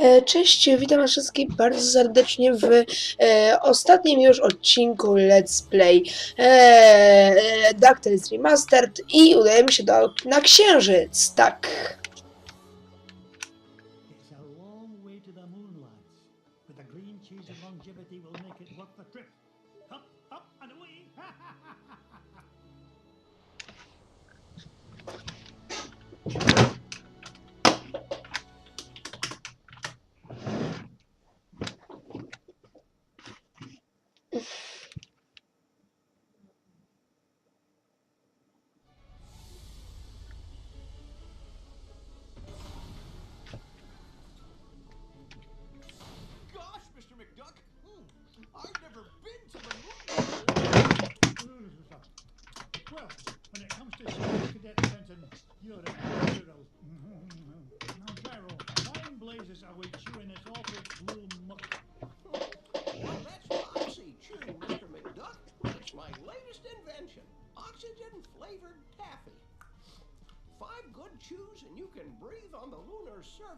E, Cześć, witam was wszystkich bardzo serdecznie w e, ostatnim już odcinku Let's Play e, e, Remastered i udajemy się do, na Księżyc, tak.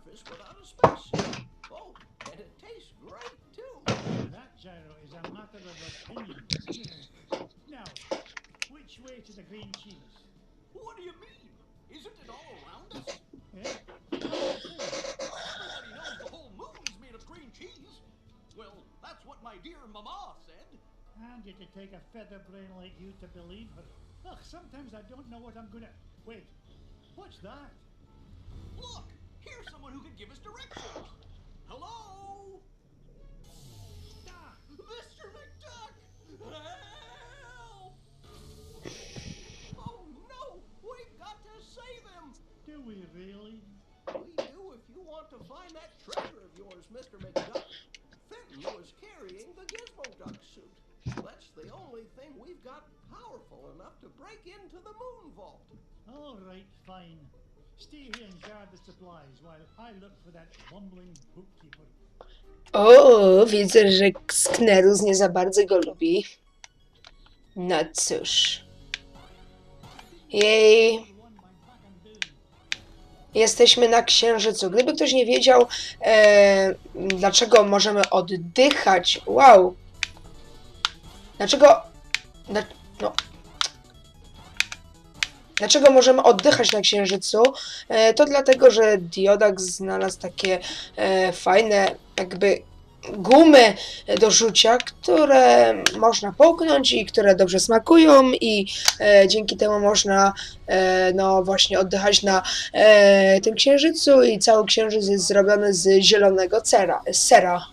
Surface without a spacesuit. Oh, and it tastes great, too. That, Gyro, is a matter of opinion. now, which way to the green cheese? What do you mean? Isn't it all around us? Eh? Everybody knows the whole moon's made of green cheese. Well, that's what my dear mama said. And to take a feather brain like you to believe her. Ugh, sometimes I don't know what I'm gonna. Wait, what's that? Look, here's someone who can give us directions. Hello? Ah, Mr. McDuck! Help! Oh no, we've got to save him. Do we really? We do if you want to find that treasure of yours, Mr. McDuck. Fenton was carrying the Gizmo Duck suit. That's the only thing we've got powerful enough to break into the moon vault. All right, fine. O, widzę, że Sknerus nie za bardzo go lubi. No cóż. Jej. Jesteśmy na Księżycu. Gdyby ktoś nie wiedział, e, dlaczego możemy oddychać. Wow! Dlaczego. Dla, no. Dlaczego możemy oddychać na Księżycu? E, to dlatego, że Diodak znalazł takie e, fajne, jakby gumy do rzucia, które można połknąć i które dobrze smakują i e, dzięki temu można e, no właśnie oddychać na e, tym księżycu i cały księżyc jest zrobiony z zielonego cera, sera.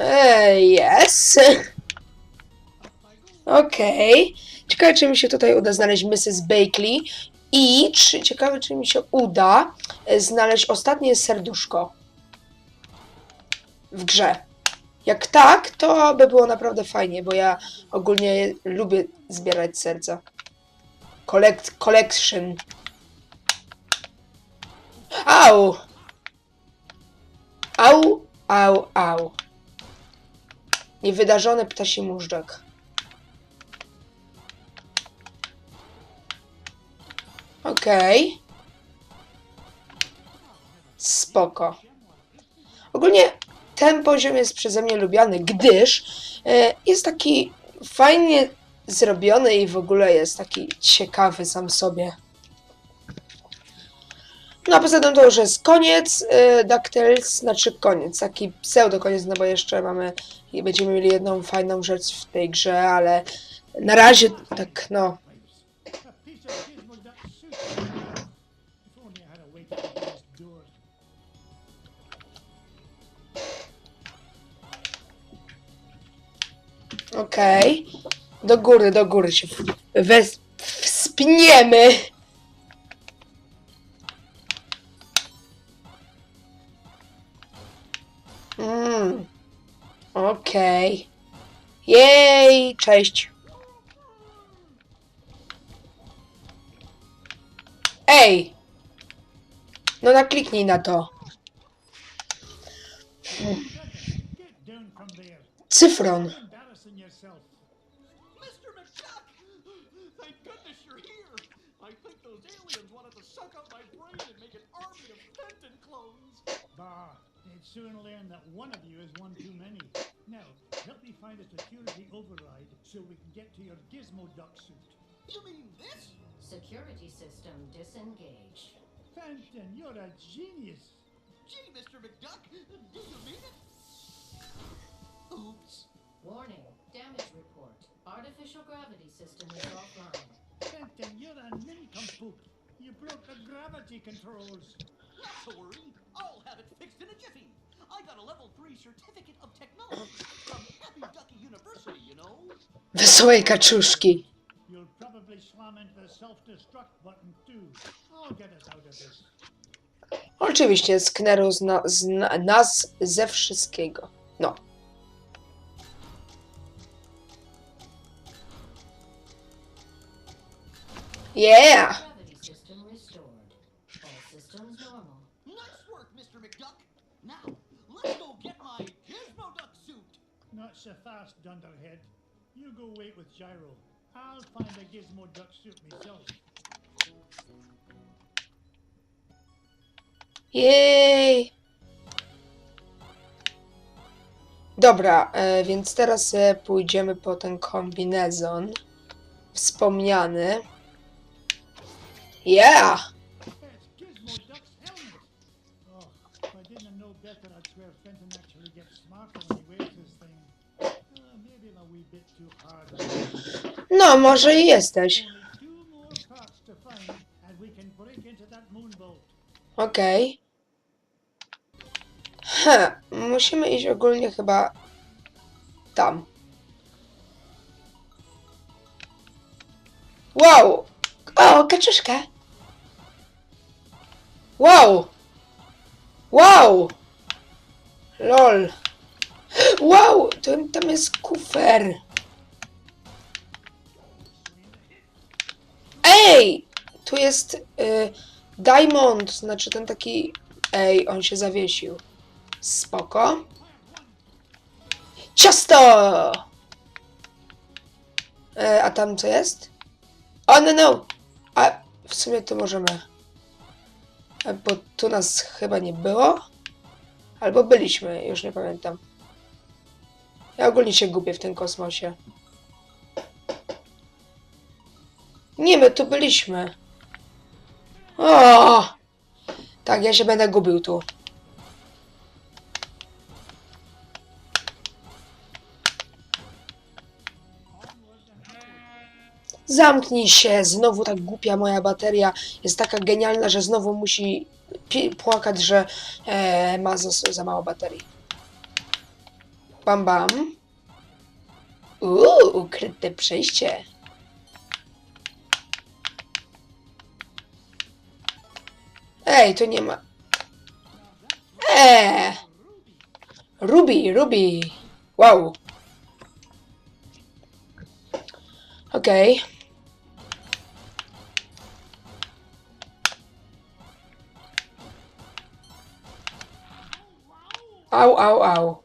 E, yes. Okej. Ciekawe, czy mi się tutaj uda znaleźć Mrs. Bakley i czy, ciekawe, czy mi się uda e, znaleźć ostatnie serduszko w grze. Jak tak, to by było naprawdę fajnie, bo ja ogólnie lubię zbierać serca. Collect, collection. Au! Au, au, au. Niewydarzony ptasi móżdżek. Okej. Spoko. Ogólnie ten poziom jest przeze mnie lubiany, gdyż e, jest taki fajnie zrobiony i w ogóle jest taki ciekawy sam sobie. No poza tym to już jest koniec e, DuckTales, znaczy koniec, taki pseudo koniec, no bo jeszcze mamy i będziemy mieli jedną fajną rzecz w tej grze, ale na razie tak no. Okej. Do góry, do góry się wspniemy. An army of Fenton clones. Bah, they'd soon learn that one of you is one too many. Now, find a security override so we can get to your Gizmo Duck suit. You mean this? Security system disengaged. Fenton, you're a genius. Gee, Mr. McDuck, do you mean it? Oops. Warning, damage report. Artificial gravity system is offline. Fenton, you're a nincompoop. You broke the gravity controls. Not to worry. I'll have it fixed in a jiffy. I got a level 3 certificate of technology from Happy Ducky University, you know. Wesołej kaczuszki. You'll probably slam into the self-destruct button too. I'll get us out of this. Oczywiście Skneru zna, zna nas ze wszystkiego. No. Yeah! Gravity system restored. All systems normal. Nice work, Mr. McDuck. Now, let's go get my Gizmo Duck suit. Not so fast, Dunderhead. You go wait with Gyro. I'll find a Gizmo Duck suit myself. Jej! Dobra, e, więc teraz e, pójdziemy po ten kombinezon wspomniany. Yeah! No, może i jesteś. Okej. He, musimy iść ogólnie chyba tam. Wow! O, kaczuszka! Wow! Wow! Lol. Wow! To, tam jest kufer. Ej! Tu jest y, Diamond, znaczy ten taki... Ej, on się zawiesił. Spoko. Ciasto! E, a tam co jest? O, no, no! A w sumie to możemy... E, Bo tu nas chyba nie było. Albo byliśmy, już nie pamiętam. Ja ogólnie się gubię w tym kosmosie. Nie, my tu byliśmy. O! Tak, ja się będę gubił tu. Zamknij się, znowu tak głupia moja bateria jest taka genialna, że znowu musi płakać, że e, ma za, za mało baterii. Bam bam. Uuu, ukryte przejście. Ej, tu nie ma. Eee! Ruby, Ruby. Wow. Okej. Au, au, au.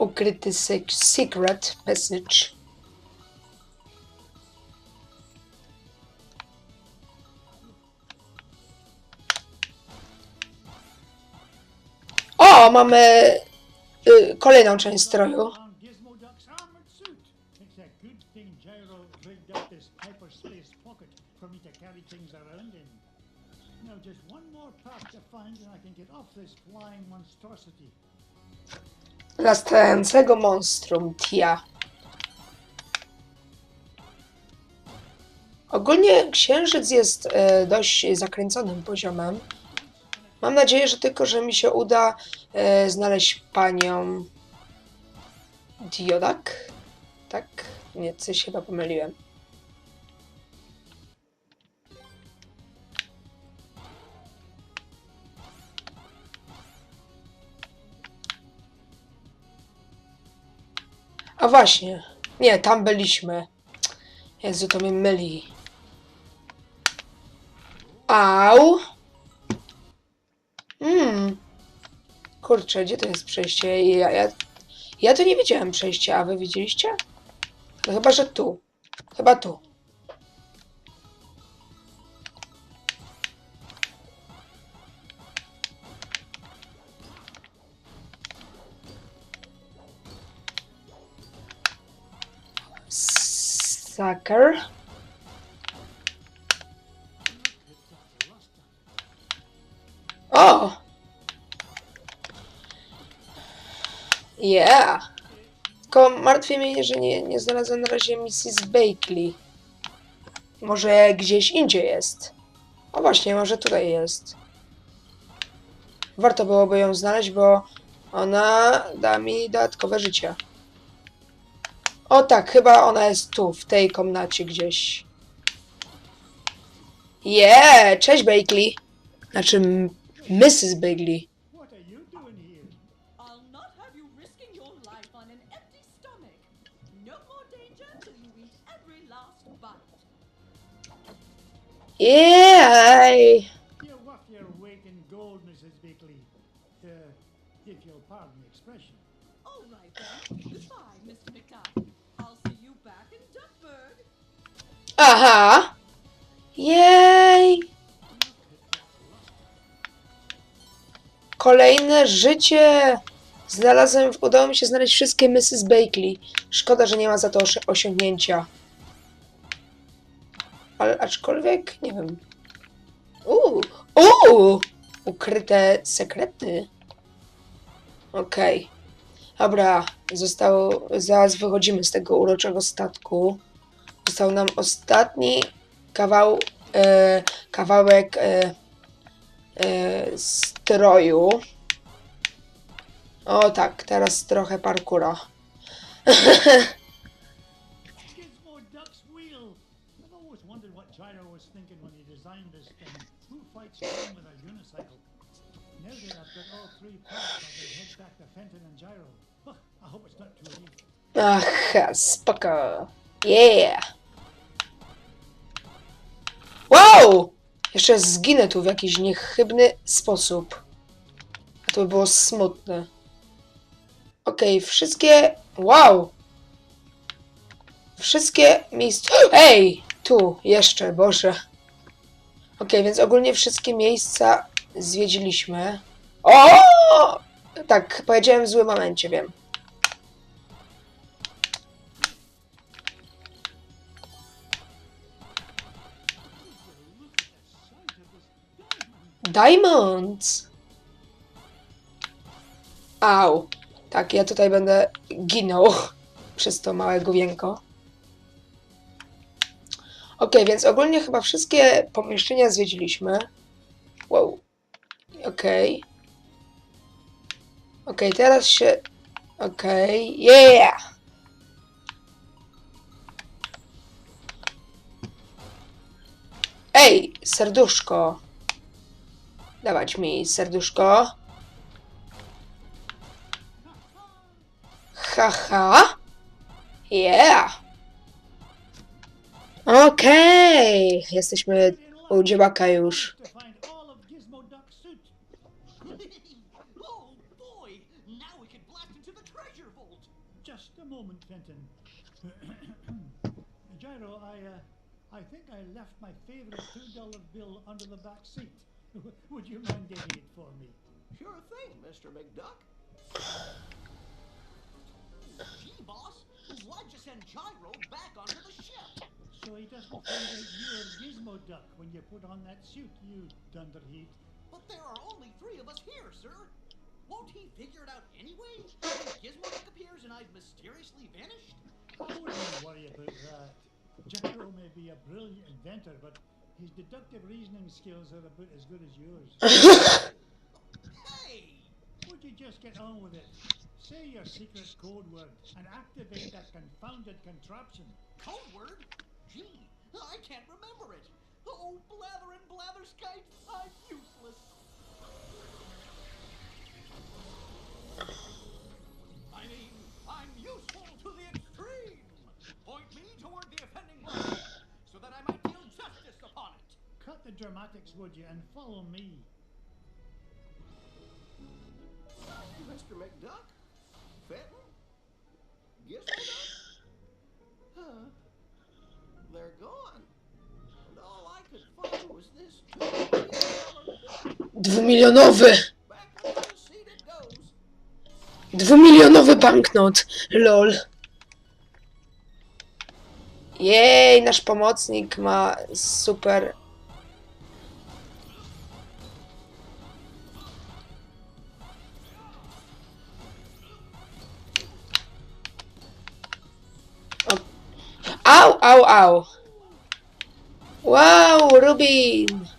Ukryty secret message. Can get off this flying monstrosity. Latającego monstrum Tia. Ogólnie księżyc jest e, dość zakręconym poziomem. Mam nadzieję, że tylko, że mi się uda e, znaleźć panią Diodak. Tak? Nie, coś chyba pomyliłem. A właśnie. Nie, tam byliśmy. Jezu, to mnie myli. Au! Kurczę, gdzie to jest przejście? Ja, ja, Ja tu nie widziałem przejścia, a wy widzieliście? No chyba, że tu. Chyba tu. Sucker. O! Yeah! Tylko martwi mnie, że nie, nie znalazłem na razie Mrs. Bakley. Może gdzieś indziej jest. O właśnie, może tutaj jest. Warto byłoby ją znaleźć, bo ona da mi dodatkowe życie. O tak, chyba ona jest tu, w tej komnacie gdzieś. Yeah! Cześć Bakley! Znaczy, Mrs. Bagley. Yeah! You're worth your weight in gold, Mrs. Bakley. Uh, if you'll pardon the expression. All right then. Goodbye, Mr. McDuck. I'll see you back in Duckburg. Aha! Jej! Kolejne życie! Znalazłem, udało mi się znaleźć wszystkie Mrs. Bakley. Szkoda, że nie ma za to osi- osiągnięcia. Ale aczkolwiek, nie wiem. Uuu! Uuu! Ukryte sekrety. Okej. Dobra, zostało, zaraz wychodzimy z tego uroczego statku. Został nam ostatni kawał, e, kawałek e, e, stroju. O tak, teraz trochę parkura. Ach, spoko. Yeah! Wow! Jeszcze zginę tu w jakiś niechybny sposób. To by było smutne. Okej, wszystkie... Wow! Wszystkie miejsca... Ej! Tu, jeszcze, Boże. Okej, więc ogólnie wszystkie miejsca zwiedziliśmy. O! Tak, powiedziałem w złym momencie, wiem. Diamonds! Au. Tak, ja tutaj będę ginął przez to małe główienko. Okej, więc ogólnie chyba wszystkie pomieszczenia zwiedziliśmy. Wow. Okej. Okej, teraz się... Okej, yeah! Ej, serduszko. Dawać mi serduszko. Haha. Yeah. Okej. Jesteśmy u dziebaka już. To find all of Gizmo Duck's suit. oh boy! Now we can blast into the treasure vault! Just a moment, Fenton. Gyro, I, uh, I think I left my favorite $2 bill under the back seat. Would you mind getting it for me? Sure thing, Mr. McDuck. Gee, boss, why'd you send Gyro back onto the ship? So he doesn't find out you're Gizmo Duck when you put on that suit, you dunderhead. But there are only three of us here, sir. Won't he figure it out anyway? When Gizmo Duck appears and I've mysteriously vanished? I wouldn't worry about that. Gyro may be a brilliant inventor, but his deductive reasoning skills are about as good as yours. Hey! Would you just get on with it? Say your secret code word and activate that confounded contraption. Code word? Gee, I can't remember it. Oh, blather and blatherskite, I'm useless. I mean, I'm useful to the extreme. Point me toward the offending blood so that I might deal justice upon it. Cut the dramatics, would you, and follow me. Mr. McDuck? Dwumilionowy! Dwumilionowy banknot. Lol. Jej, nasz pomocnik ma super. O. Au, au, au. Wow, Rubin!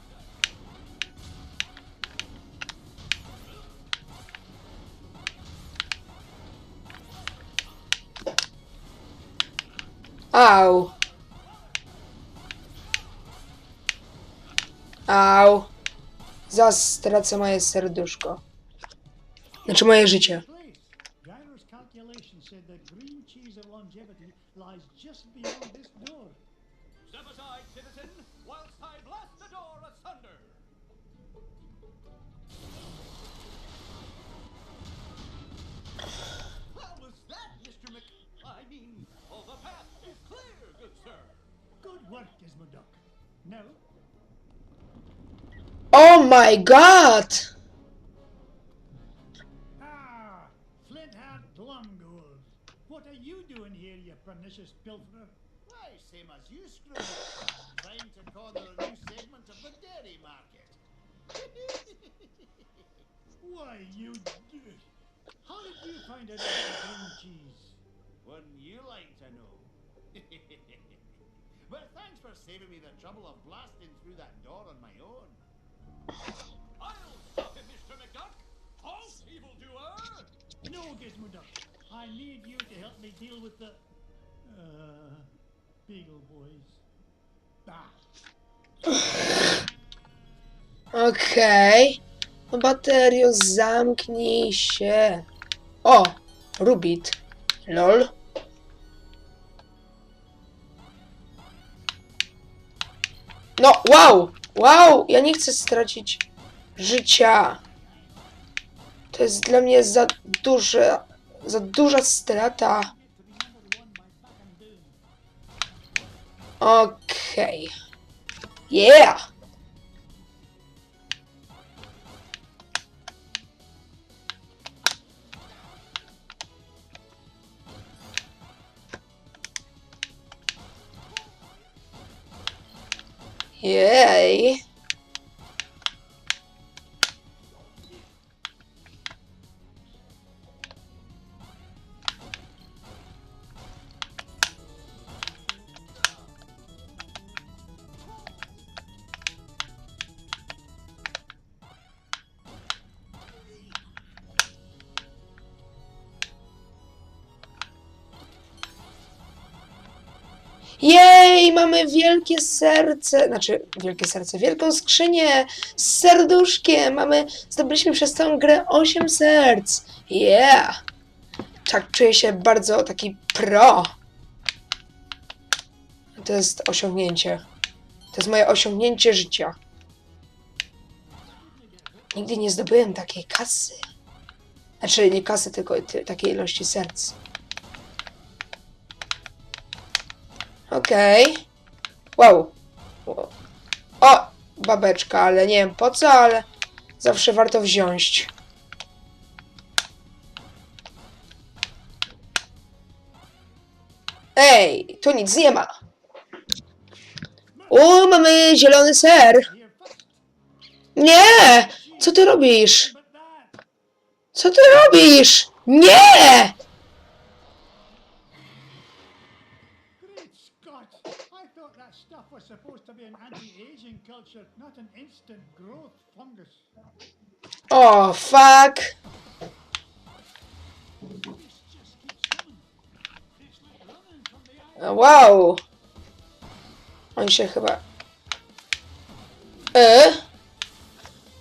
Au. Au. Zas stracę moje serduszko. Znaczy moje życie. I Good work, Gizmo Duck. Now, Oh my god! ah, Flintheart Glumgold. What are you doing here, you pernicious pilferer? Why, same as you, Scrooge. Trying to corner a new segment of the dairy market. Why, you... d- How did you find out about green cheese? Wouldn't you like to know? but thanks for saving me the trouble of blasting through that door on my own. I'll stop him, Mr. McDuck! Halt, evildoer! No, Gizmo Duck. I need you to help me deal with the... Uh... Beagle Boys. Okej. No baterio, zamknij się. O! Rubit. Lol. No, wow! Wow! Ja nie chcę stracić życia. To jest dla mnie za duże, za duża strata. Okej. Yeah! Jej. Jej, mamy wielkie serce, znaczy wielkie serce, wielką skrzynię z serduszkiem. Mamy, zdobyliśmy przez całą grę 8 serc. Yeah! Tak, czuję się bardzo taki pro. To jest osiągnięcie. To jest moje osiągnięcie życia. Nigdy nie zdobyłem takiej kasy. Znaczy nie kasy, tylko ty, takiej ilości serc. Okej. Wow. Wow. O! Babeczka, ale nie wiem po co, ale zawsze warto wziąć. Ej, tu nic nie ma. O, mamy zielony ser. Nie! Co ty robisz? Co ty robisz? Nie! Great Scott! I thought that stuff was supposed to be an anti-aging culture, not an instant growth fungus. O, fuck. Eye. Wow. On się chyba... E?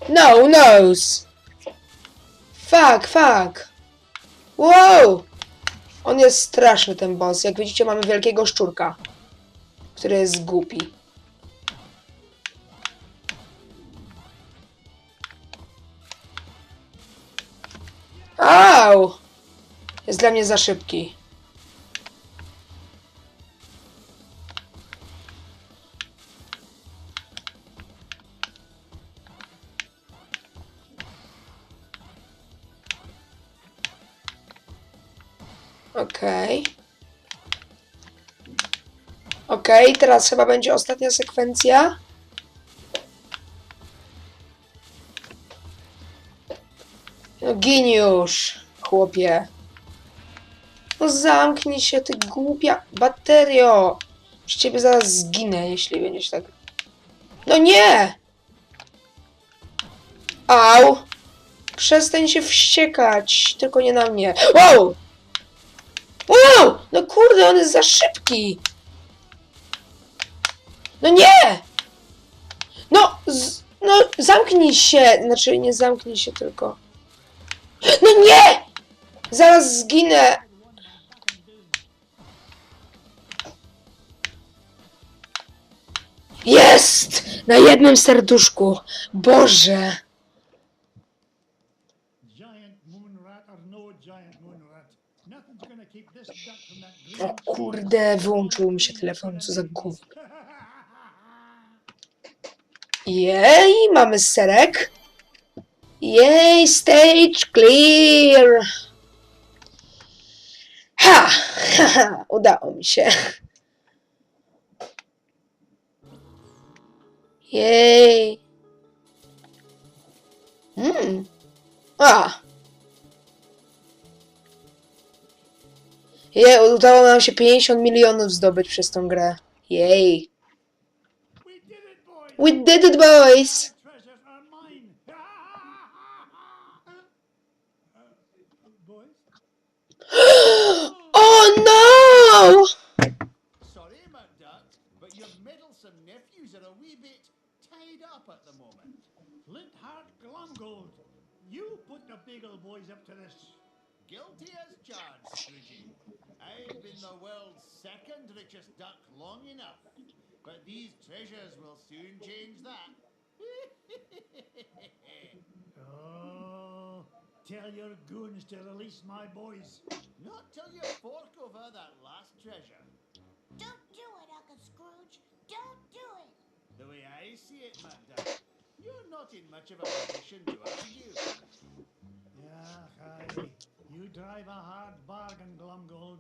No, nose. Fuck, fuck. Wow. On jest straszny, ten boss. Jak widzicie, mamy wielkiego szczurka, który jest głupi. Au! Jest dla mnie za szybki. Okej. Okay. Okej, teraz chyba będzie ostatnia sekwencja. No gin chłopie. No zamknij się, ty głupia baterio. Z ciebie zaraz zginę, jeśli będziesz tak... No nie! Au! Przestań się wściekać, tylko nie na mnie. Wow! Wow! No kurde, on jest za szybki! No nie! No, z, no zamknij się! Znaczy, nie zamknij się tylko. No nie! Zaraz zginę! Jest! Na jednym serduszku! Boże! O kurde, wyłączył mi się telefon, co za gówno. Jej, mamy serek. Jej, stage clear. Ha, ha, ha, udało mi się. Jej. Mm. A. Je, udało nam się 50 milionów zdobyć przez tą grę. Jej. We did it, boys! Oh no! Sorry, McDuck, but your meddlesome nephews are a wee bit tied up at the moment. Flintheart Glumgold, you put the Beagle boys up to this. Guilty as charged, Scrooge. I've been the world's second richest duck long enough, but these treasures will soon change that. Oh, tell your goons to release my boys. Not till you fork over that last treasure. Don't do it, Uncle Scrooge. Don't do it. The way I see it, McDuck, you're not in much of a position to argue. Yeah, aye. You drive a hard bargain, Glumgold.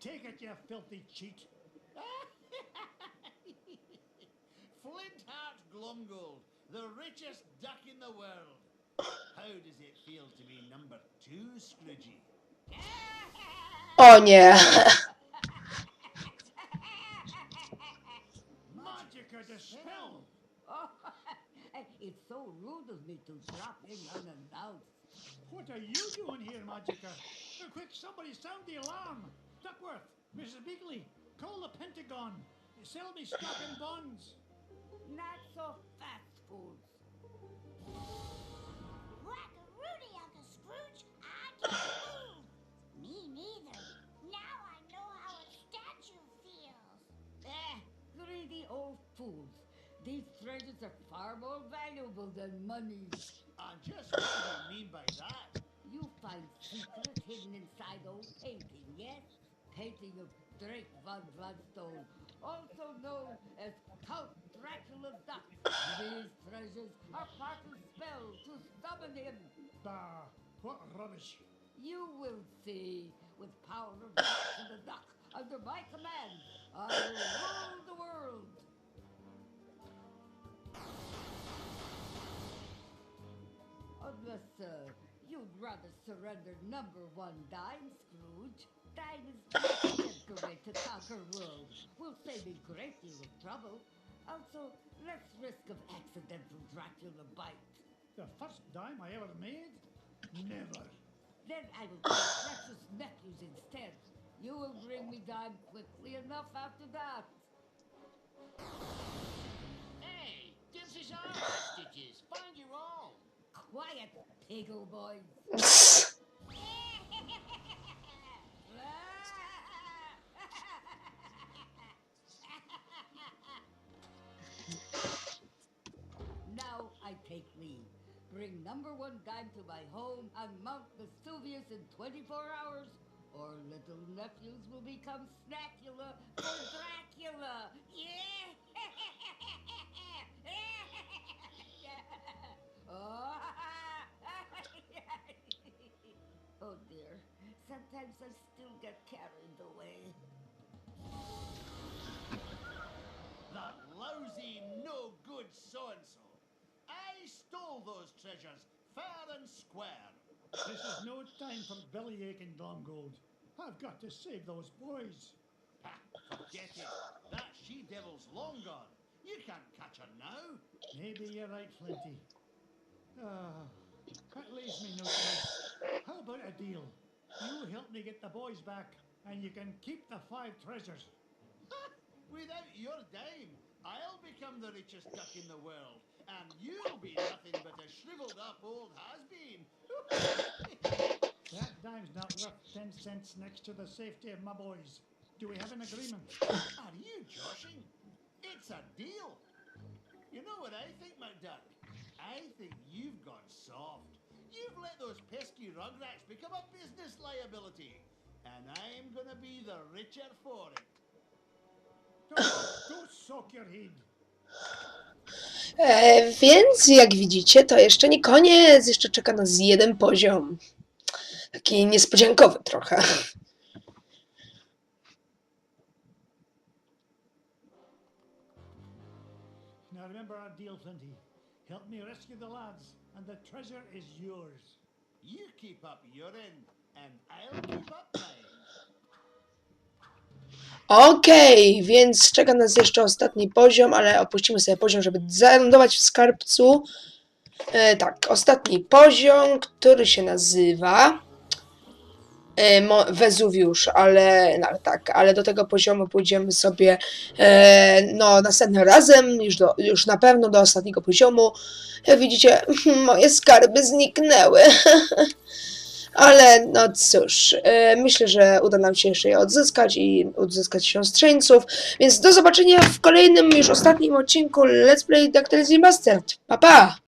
Take it, you filthy cheat. Flintheart Glumgold, the richest duck in the world. How does it feel to be number two, Scroogey? O nie. Magica dispel! Oh, it's so rude of me to drop in unannounced. What are you doing here, Magica? Quick, somebody sound the alarm! Duckworth, Mrs. Beagley, call the Pentagon. Sell me stock and bonds. Not so fast, fools. Rock-a-roody, Uncle Scrooge. I can't move. Me neither. Now I know how a statue feels. Eh, greedy old fools. These treasures are far more valuable than money. And just what do you mean by that? You find secrets hidden inside old painting, yes? Painting of Drake von Gladstone, also known as Count Dracula Duck. These treasures are part of spell to summon him. Bah, what rubbish. You will see, with power of the duck, under my command, I will rule the world. Unless, uh, you'd rather surrender number one dime, Scrooge. Dime is the most way to conquer worlds. Will save a great deal of trouble. Also, less risk of accidental Dracula bite. The first dime I ever made? Never. Then I will take precious nephews instead. You will bring me dime quickly enough after that. Hey, this is our hostages. Find your own. Quiet, piggle boys. Bring number one dime to my home on Mount Vesuvius in 24 hours, or little nephews will become Snackula for Dracula. Yeah! oh. dear. Sometimes sometimes I still get carried away. Treasures fair and square. This is no time for bellyache and Glomgold. I've got to save those boys. Ha, forget it. That she devil's long gone. You can't catch her now. Maybe you're right, Flinty. Ah, that leaves me no choice. How about a deal? You help me get the boys back, and you can keep the five treasures. Without your dime, I'll become the richest duck in the world, and you'll be nothing but a shriveled up old has-been. That dime's not worth ten cents next to the safety of my boys. Do we have an agreement? Are you joshing? It's a deal. You know what I think, McDuck? I think you've gone soft. You've let those pesky rugrats become a business liability, and I'm gonna be the richer for it. Go, go soak your head. E, więc jak widzicie, to jeszcze nie koniec, jeszcze czeka nas jeden poziom. Taki niespodziankowy trochę. Now remember our deal. You keep up your end, and I'll keep up mine. Okej, więc czeka nas jeszcze ostatni poziom, ale opuścimy sobie poziom, żeby zalądować w skarbcu. E, tak, ostatni poziom, który się nazywa e, Mo- ale no, tak, ale do tego poziomu pójdziemy sobie e, no następnym razem, już, do, już na pewno do ostatniego poziomu. Jak widzicie, moje skarby zniknęły. Ale no cóż, e, myślę, że uda nam się jeszcze je odzyskać i odzyskać siostrzeńców. Więc do zobaczenia w kolejnym, już ostatnim odcinku Let's Play DuckTales Remastered. Pa pa!